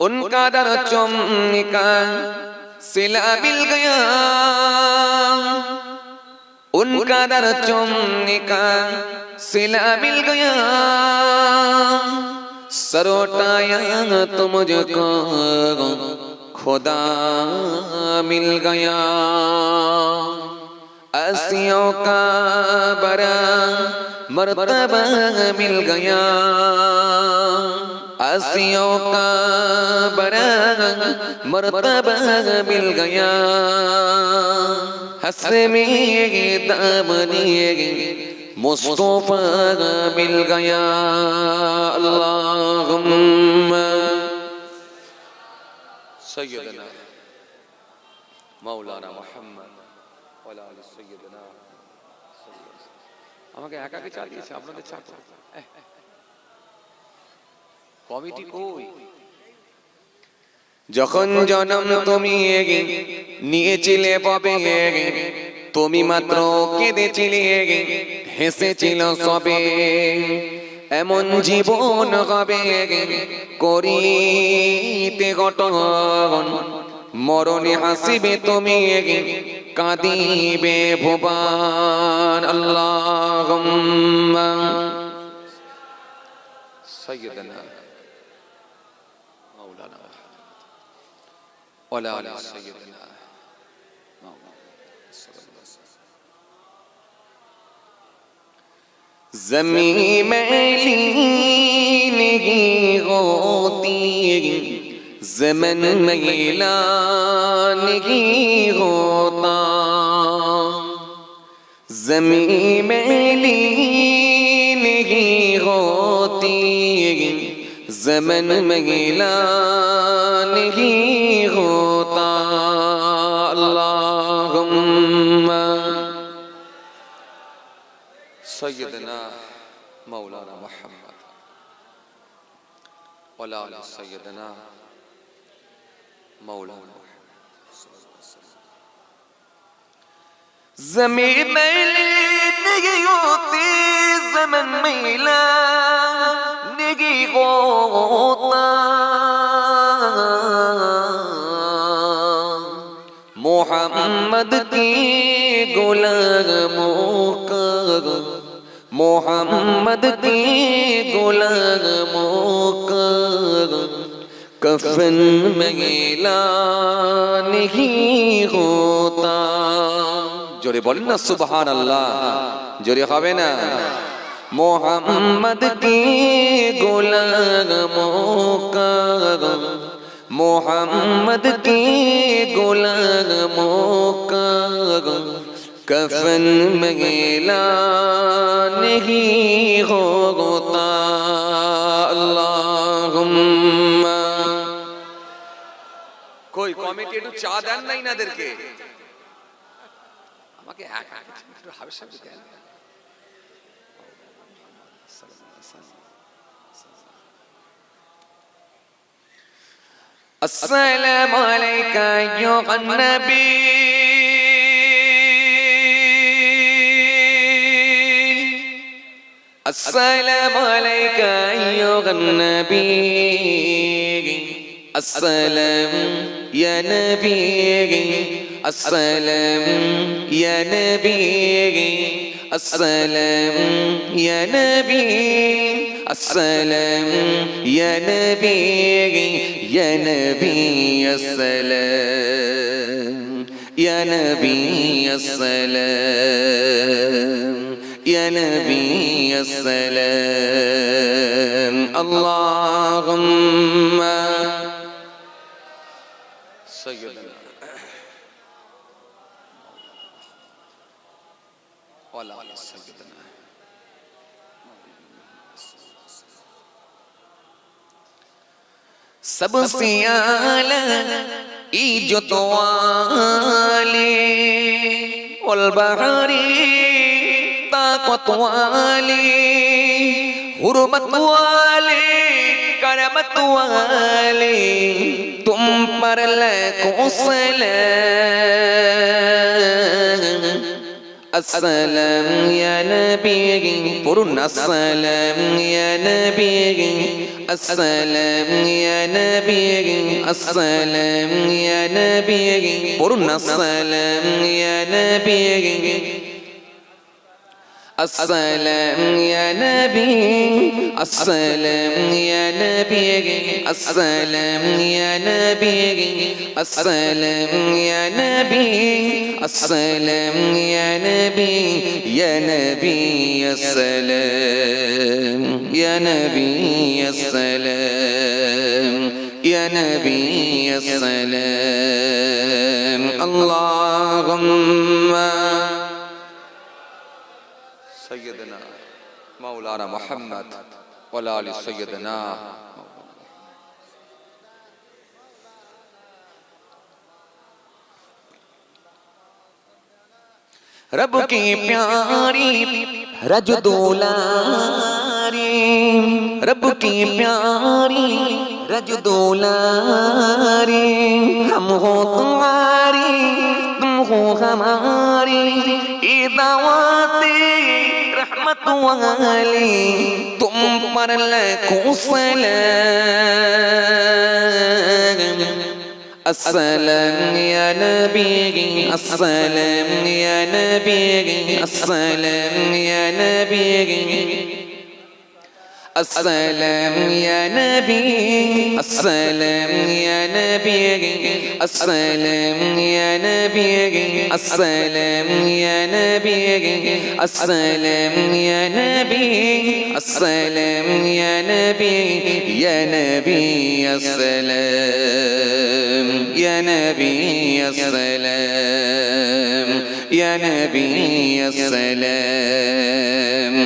उनका दर चुमका सिला मिल गया। उनका दर चुमका सिला मिल गया। सरोटाया तो मुझको खुदा मिल गया। असियों का बड़ा मर्तबा मिल गया। آسیوں کا بڑا مرتبہ مل گیا۔ ہنس میں دامنی مصطفیٰ مل گیا۔ اللہم سیدنا مولانا محمد والا علی سیدنا۔ আমাকে একাকে চালিয়েছে আপনাদের চাকর কমিটি কই? যখন জনম তুমি নিয়েছিলে পাবে তুমি মাত্র কেঁদেছিলে হেসেছিল সবে। এমন জীবন হবে করিতে গঠন। মরণে হাসিবে তুমি এগে কাঁদিবে ভুবান আল্লাহ সৈয়দনা مولانا محمد ولا على سيدنا محمد زمین میلی ہوتی زمن میلا ہوتا زمین میلی ہوتی زمن مگیلا نہیں ہوتا اللہم۔ سیدنا مولانا محمد۔ ولا سیدنا مولانا محمد۔ زمین میلی نہیں ہوتی زمن میلا জিন্দিগি মোহাম্মদ কি গোল কর মোহাম্মদ কি গোল কর কফন মেলা হোতা। জোরে বলেন না সুবহান আল্লাহ জোরে হবে না। মোহাম্মদ কি গোলামোं का मोहम्मद की गुलामों का कफन मैला नहीं होता अल्लाहुम्मा কই কমিটি একটু চা দেন না ইনাদেরকে আমাকে এক এক একটু হাবে সাবে দেন السلام عليك أيها النبي السلام عليك أيها النبي السلام يا نبي السلام يا نبي السلام يا نبي السلام يا نبي يا نبي السلام يا نبي السلام يا نبي السلام. اللهم سيدنا ولا على سيدنا سب سے اعلی جو والی والبحری طاقت والی حرمت والی کرمت والی تم پر لکھوں سلام السلام يا نبي قرن السلام يا نبي السلام يا نبي السلام يا نبي قرن السلام يا نبي السلام يا نبي. السلام يا نبي. السلام يا نبي. السلام يا نبي. السلام يا نبي. يا نبي السلام يا نبي السلام يا نبي السلام اللهم सैदना मौलाना मोहम्मद वलाल सैदना रब की प्यारी रज दोलारी। रब की प्यारी रज दोलारी। हम हो तुम्हारी। हमारी इदावते रहमत वाली तुम पर लखों सलाम السلام يا نبي السلام يا نبي السلام يا نبي السلام يا نبي. السلام يا نبي. السلام يا نبي. السلام يا نبي. السلام يا نبي. السلام يا نبي. يا نبي السلام يا نبي السلام يا نبي السلام